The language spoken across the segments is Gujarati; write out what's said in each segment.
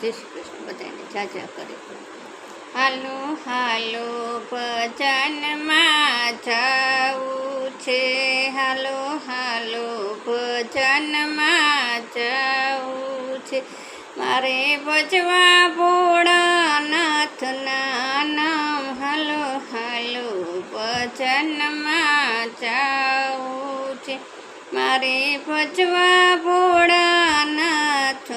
શ્રી કૃષ્ણ બધાને જાજા કરે. હાલો હાલો, ભજનમાં જાવું છે. હાલો હાલો, ભજનમાં જાવું છે. મારે ભજવા ભોળાનાથના નામ. હાલો હાલો, ભજનમાં જાવું છે. મારે ભજવા ભોળાનાથ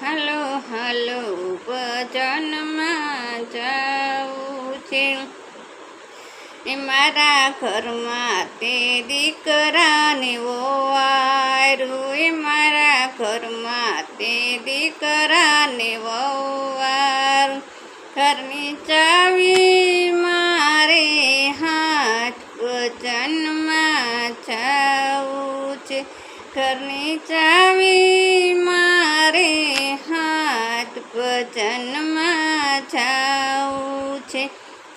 હાલો, હલો ભજનમાં જાવું છે. એ મારા ઘરમાં તે દીકરાને વવારું. એ મારા ઘરમાં તે દીકરાને વવારું. ઘરની ચાવી મારે હાથ વચનમાં જાવું છે. ઘરની ચાવી હાથ વચનમાં જાવું છે.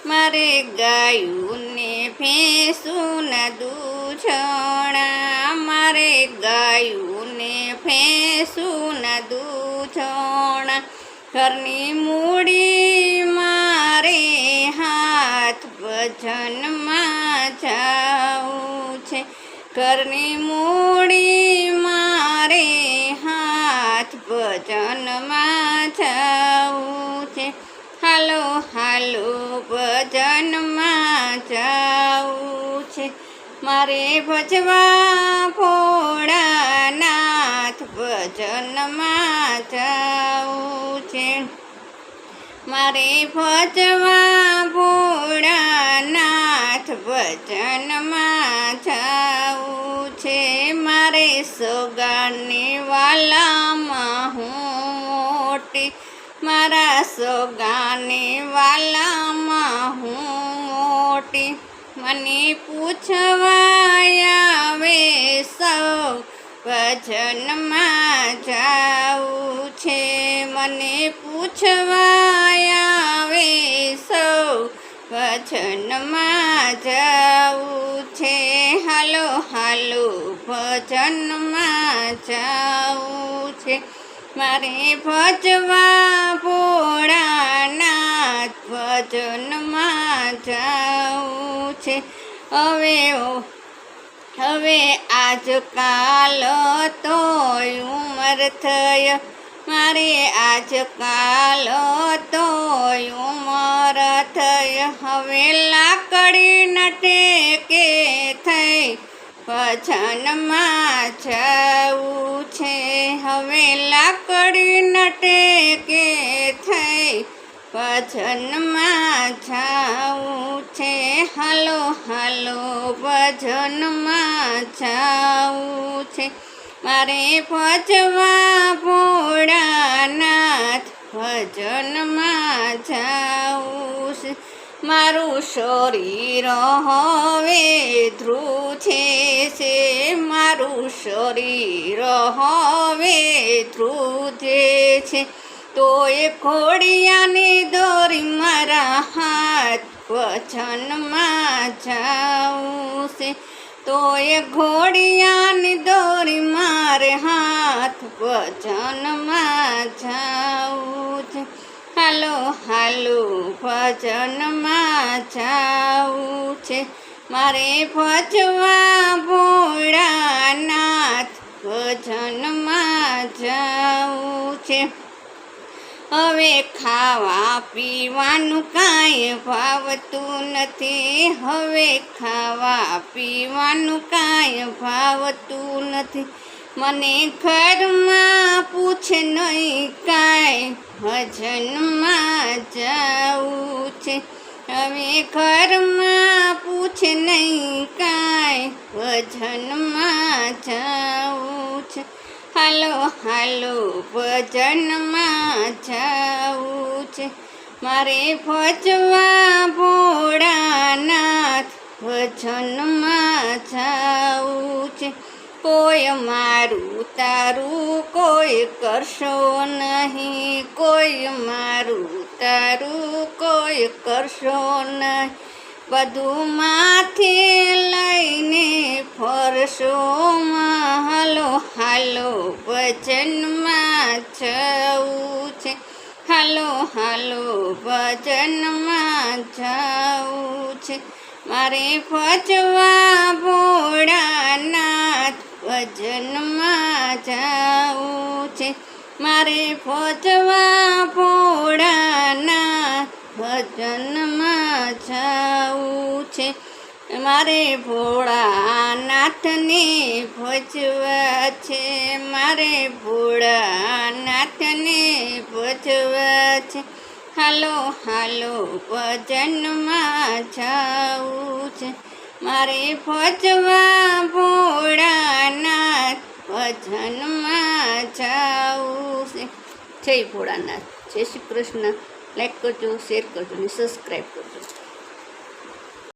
મારે ગાયુંને ભેંસુના દૂધણા મારે ગાયુંને ભેંસુના દૂધણા ઘરની મૂડી મારે હાથ ભજનમાં જાવું છે. ઘરની મૂડી મારે હાથ ભજનમાં જાવું છે. મારે ભજવા ભોળાનાથ ભજનમાં જવું છે. મારે ભજવા ભોળાનાથ ભજનમાં જવું છે. મારે સોગાની વાલામાં હું મોટી. મારા સોગાની વાલામાં હું મોટી. મને પૂછવાયા વે સૌ ભજનમાં જાવું છે. મને પૂછવાયા આવે સૌ ભજનમાં જાવું છે. હાલો હાલો, ભજનમાં જાવું છે. મારે ભજવા ભોળાનાથ ભજનમાં જાઉં છે. હવે હવે આજકાલ તો ઉંમર થઈ. મારે આજકાલ તો ઉંમર થઈ. હવે લાકડી નટે કે થઈ. ભજનમાં જવું છે. હવે લાકડી નટે કે ભજનમાં જાવું છે. હાલો હાલો ભજનમાં જાવું છે. મારે ભજવા ભોળાનાથ ભજનમાં જાવું છે. મારું શરીર હવે ધ્રુવ છે. છે મારું શરીર હવે ધ્રુવ છે છે. તો એ ઘોડિયાની દોરી મારા હાથ વચનમાં જાઉં છે તો એ ઘોડિયાની દોરી મારે હાથ વચનમાં જાઉં છે હાલો હાલો ભજનમાં જાવું છે મારે ભજવા ભોળાનાથ ભજનમાં જાઉં છે હવે ખાવા પીવાનું કાંઈ ભાવતું નથી. હવે ખાવા પીવાનું કાંઈ ભાવતું નથી. મને ઘરમાં પૂછ નહીં કાંઈ, ભજનમાં જવું છે. હવે ઘરમાં પૂછ નહીં કાંઈ, ભજનમાં જવું છે. હાલો હાલો ભજનમાં જાવું છે. મારે ભજવા ભોળાનાથ, ભજનમાં જાવું છે. કોઈ મારું તારું કોઈ કરશો નહીં. કોઈ મારું તારું કોઈ કરશો નહીં. બધું માથે લઈને ફરશો હાલો હાલો, ભજનમાં જવું છે. હાલો હાલો, ભજનમાં જવું છે. મારે ભજવા ભોળાનાથ ભજનમાં જવું છે. મારે ભજવા ભોળાનાથ ભજનમાં જાવું છે. મારે ભોળાનાથને ભજવા છે. મારે ભોળાનાથને ભજવા છે. હાલો હાલો, ભજનમાં જાવું છે. મારે ભજવા ભોળાનાથ, ભજનમાં જાવું છે. જય ભોળાનાથ, જય શ્રી કૃષ્ણ. લાઈક કરજો શેર કરજો અને સબસ્ક્રાઈબ કરજો.